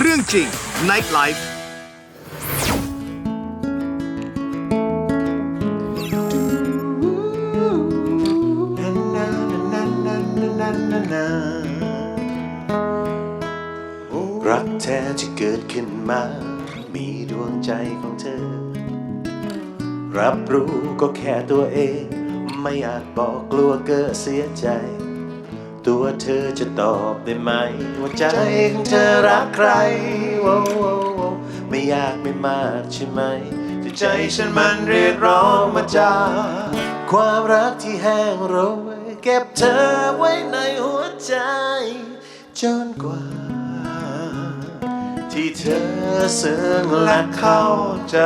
เรื่องจริง Night Life รักแท้ที่เกิดขึ้นมา มีดวงใจของเธอ รับรู้ก็แค่ตัวเอง ไม่อาจบอกกลัวเกิดเสียใจ ตัวเธอจะตอบได้ไหม ว่าใจของเธอรักใครโว้โว้โว้ไม่ยากไม่มากใช่ไหมที่ใจฉันมันเรียกร้องมาจากความรักที่แห้งโรยเก็บเธอไว้ในหัวใจ จนกว่า ที่เธอซึ้งและเข้าใจ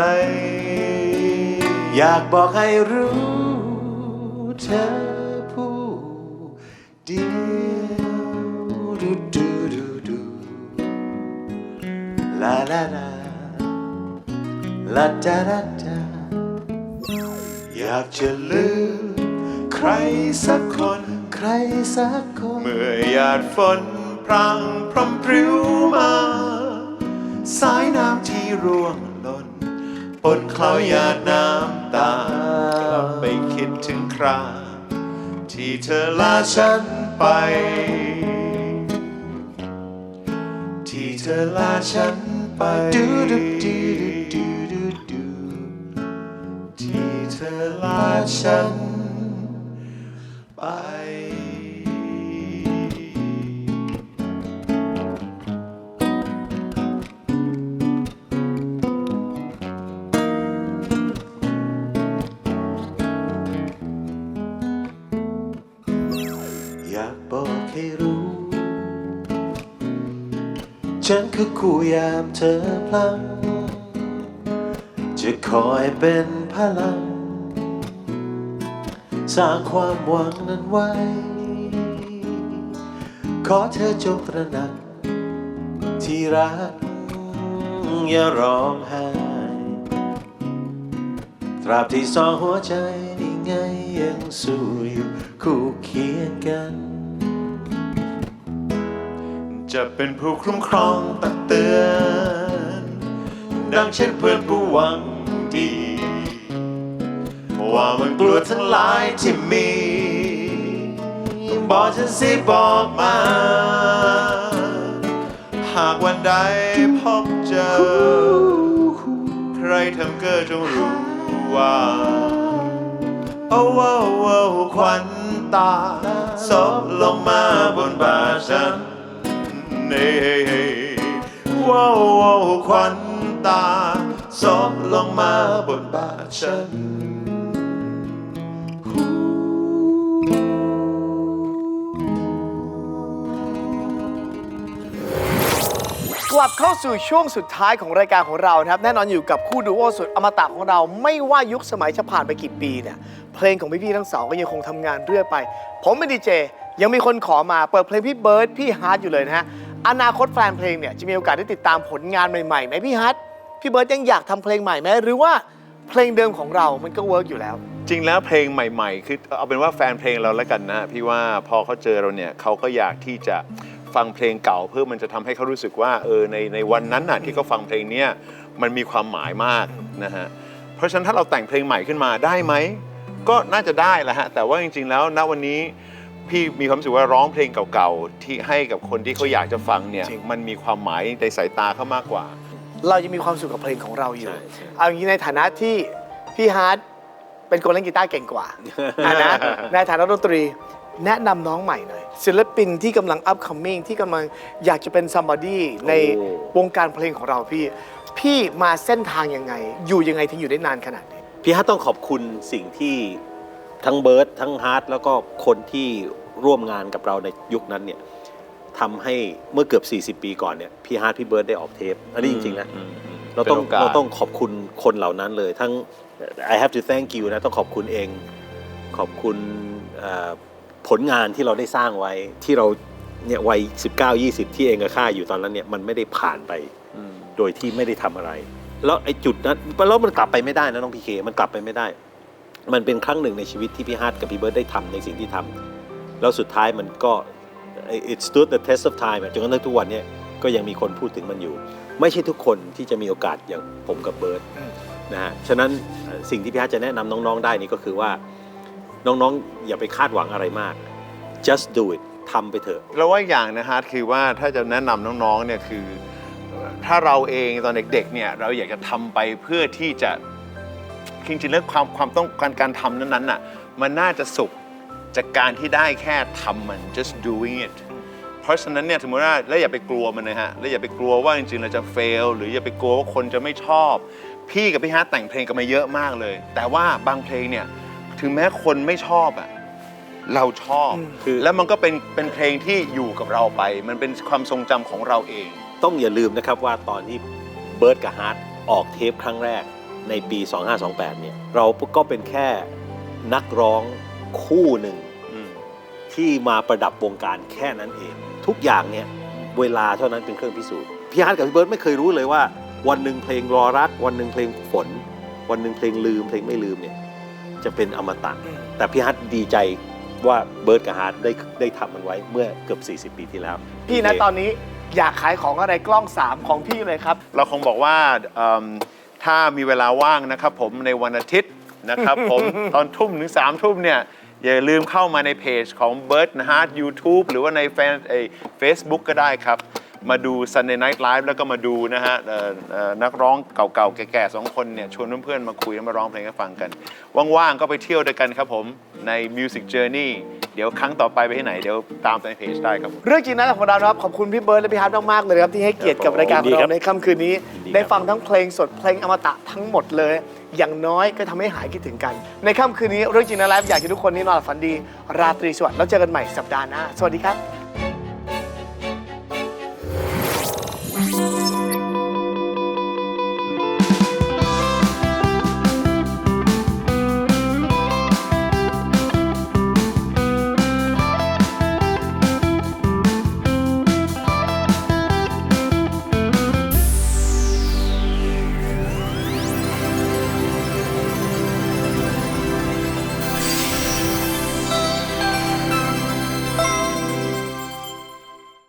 อยากบอกให้รู้เธอ ลาลาลาลาดาดาดาอยากจะลืมใครสักคน ใครสักคน เมื่อหยาดฝนพรางพรำพริ้วมา สายน้ำที่ร่วงหล่นปนเคล้าหยาดน้ำตากลับไปคิดถึงคราที่เธอลาฉันไป ที่เธอลาฉัน ไปดูดูดูดูดูดูที่เธอลาฉัน ฉันคือคู่ยามเธอพลัง จะคอยเป็นพลัง สร้างความหวังนั้นไว้ ขอเธอจงตระหนัก ที่รัก อย่าร้องไห้ตราบที่สองหัวใจนี่ไงยังสู้อยู่คู่เคียงกัน จะเป็นผู้คุ้มครองตักเตือน ดังเช่นเพื่อนผู้หวังดี ว่ามันกลัวทั้งหลายที่มีบอกฉันสิบอกมา หากวันใดพบเจอ ใครทำเกิดจงรู้ว่าโอ้โอ้โอ้ควันตาซบลงมาบนบ่าฉัน เน่ว้าวว้าวควันตาซบลงมาบนบ่าฉันกลับเข้าสู่ช่วงสุดท้ายของรายการของเรานะครับ แน่นอนอยู่กับคู่ดูโอสุดอมตะของเรา ไม่ว่ายุคสมัยจะผ่านไปกี่ปีเนี่ย เพลงของพี่ๆทั้งสองก็ยังคงทำงานเรื่อยไป ผมเป็นดีเจ ยังมีคนขอมาเปิดเพลงพี่เบิร์ดพี่ฮาร์ดอยู่เลยนะฮะ อนาคตแฟนเพลงเนี่ยจะมีโอกาสได้ติดตามผลงานใหม่ๆไหมพี่ฮาร์ดพี่เบิร์ดยังอยากทำเพลงใหม่ไหมหรือว่าเพลงเดิมของเรามันก็เวิร์กอยู่แล้ว จริงแล้วเพลงใหม่ ๆ คือเอาเป็นว่าแฟนเพลงเราแล้วกันนะ พี่ว่าพอเขาเจอเราเนี่ยเขาก็อยากที่จะฟังเพลงเก่าเพื่อมันจะทำให้เขารู้สึกว่าเออในในวันนั้นน่ะที่เขาฟังเพลงเนี้ยมันมีความหมายมากนะฮะเพราะฉะนั้นถ้าเราแต่งเพลงใหม่ขึ้นมาได้ไหมก็น่าจะได้แหละฮะแต่ว่าจริง ๆ แล้วณวันนี้ พี่มีความรู้สึกว่าร้องเพลงเก่าๆที่ให้กับคนที่เขาอยากจะฟังเนี่ยจริง มันมีความหมายในสายตาเขามากกว่า เรายังมีความสุขกับเพลงของเราอยู่ ใช่ใช่ เอาอย่างนี้ในฐานะที่พี่ฮาร์ดเป็นคนเล่นกีตาร์เก่งกว่า อะนะในฐานะดนตรีแนะนำน้องใหม่หน่อยศิลปินที่กำลัง upcoming ที่กำลังอยากจะเป็น somebody ในโอ้วงการเพลงของเราพี่ พี่มาเส้นทางยังไง อยู่ยังไงถึงอยู่ได้นานขนาดนี้ พี่ฮาร์ตต้องขอบคุณสิ่งที่ ทั้งเบิร์ตทั้งฮาร์ตแล้วก็คนที่ร่วมงานกับเราในยุคนั้นเนี่ยทำให้เมื่อเกือบ 40 ปีก่อนเนี่ยพี่ฮาร์ตพี่เบิร์ตได้ออกเทปอันนี้จริงๆนะอืมอืมเราต้องป็นโกสเราต้องขอบคุณคนเหล่านั้นเลย ทั้ง I have to thank you นะต้องขอบคุณเอง ขอบคุณเอ่อผลงานที่เราได้สร้างไว้ที่เราเนี่ยวัย 19 20 ที่เองกับข้าอยู่ตอนนั้นเนี่ยมันไม่ได้ผ่านไปอืมโดยที่ไม่ได้ทำอะไร แล้วไอ้จุดนั้นแล้วมันกลับไปไม่ได้นะน้องพีเคมันกลับไปไม่ได้ มันเป็นครั้งหนึ่งในชีวิตที่พี่ฮาร์ดกับพี่เบิร์ดได้ทำในสิ่งที่ทำแล้วสุดท้ายมันก็ it stood the test of time อะจนกระทั่งทุกวันเนี้ยก็ยังมีคนพูดถึงมันอยู่ ไม่ใช่ทุกคนที่จะมีโอกาสอย่างผมกับเบิร์ตอืมนะฮะฉะนั้นเอ่อสิ่งที่พี่ฮัทจะแนะนำน้องๆได้นี่ก็คือว่าน้องๆ อย่าไปคาดหวังอะไรมาก just do it ทำไปเถอะแล้วว่าอย่างนะฮะคือว่าถ้าจะแนะนำน้องๆเนี่ยคือ ถ้าเราเองตอนเด็กๆเนี่ยเราอยากจะทำไปเพื่อที่จะ จริงๆแล้วความความต้องการการทำนั้นๆน่ะมันน่าจะสุขจากการที่ได้แค่ทำมัน just doing it เพราะฉะนั้นเนี่ยสมมติว่าแล้วอย่าไปกลัวมันนะฮะแล้วอย่าไปกลัวว่าจริงๆเราจะ fail หรืออย่าไปกลัวว่าคนจะไม่ชอบ พี่กับพี่ฮาร์ตแต่งเพลงกันมาเยอะมากเลย แต่ว่าบางเพลงเนี่ยถึงแม้คนไม่ชอบอะเราชอบคือแล้วมันก็เป็นเป็นเพลงที่อยู่กับเราไป มันเป็นความทรงจำของเราเอง ต้องอย่าลืมนะครับว่าตอนที่เบิร์ดกับฮาร์ดออกเทปครั้งแรก ในปี 2528 เนี่ย เราก็เป็นแค่นักร้องคู่หนึ่งอืมที่มาประดับวงการแค่นั้นเอง ทุกอย่างเนี่ย เวลาเท่านั้นเป็นเครื่องพิสูจน์พี่ฮาร์ดกับพี่เบิร์ดไม่เคยรู้เลยว่า วันหนึ่งเพลงรอรัก วันหนึ่งเพลงฝน วันหนึ่งเพลงลืม เพลงไม่ลืมเนี่ยจะเป็นอมตะแต่พี่ฮาร์ดดีใจว่าเบิร์ดกับฮาร์ดได้ได้ทำมันไว้เมื่อเกือบ 40 ปีที่แล้ว พี่นะตอนนี้อยากขายของอะไรกล้อง 3 ของพี่เลยครับ เราคงบอกว่าเอิ่ม ถ้ามีเวลาว่างนะครับผมในวันอาทิตย์นะครับผมตอนทุ่มถึงสามทุ่มเนี่ยอย่าลืมเข้ามาในเพจของ Bird นะฮะ YouTube หรือว่าในแฟนเฟซบุ๊กก็ได้ครับ มาดู Sunday Night Live แล้วก็มาดูนะฮะเอ่อเอ่อนักร้องเก่าๆ แก่ๆสองคนเนี่ยชวนเพื่อนๆ มาคุยแล้วมาร้องเพลงให้ฟังกัน ว่างๆ ก็ไปเที่ยวด้วยกันครับผมใน Music Journey เดี๋ยวครั้งต่อไปไปที่ไหน เดี๋ยวตามในเพจได้ครับเรื่องจริงนะของเรานะครับขอบคุณพี่เบิร์ดและพี่ฮาร์ดมากๆเลยนะครับที่ให้เกียรติกับรายการของยินดีครัเราบในค่ำคืนนี้ ยินดีครับ ได้ฟังทั้งเพลงสดเพลงอมตะทั้งหมดเลย อย่างน้อยก็ทำให้หายคิดถึงกัน ในค่ำคืนนี้เรื่องจริงนะไลฟ์อยากให้ทุกคนนี่นอนหลับฝันดี ราตรีสวัสดิ์แล้วเจอกันใหม่สัปดาห์หน้าสวัสดีครับ